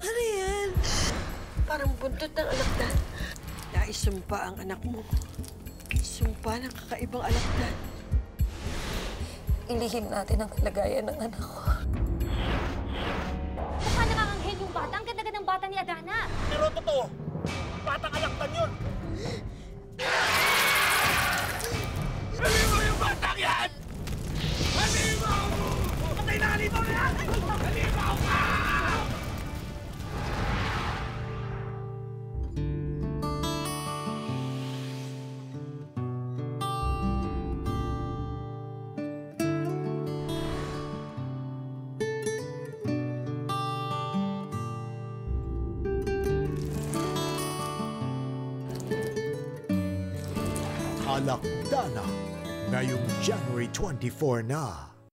Ano yan? Parang buntot ng alakdan. Naisumpa ang anak mo. Sumpa ng kakaibang alakdan. Ilihim natin ang kalagayan ng anak ko. Baka nakakanghen yung bata. Ang ganda ng bata ni Adana. Pero totoo, batang alakdan yun. Alimaw yung batang yan! Alimaw! Patay na alimaw na yan! Alakdana ngayong January 24 na.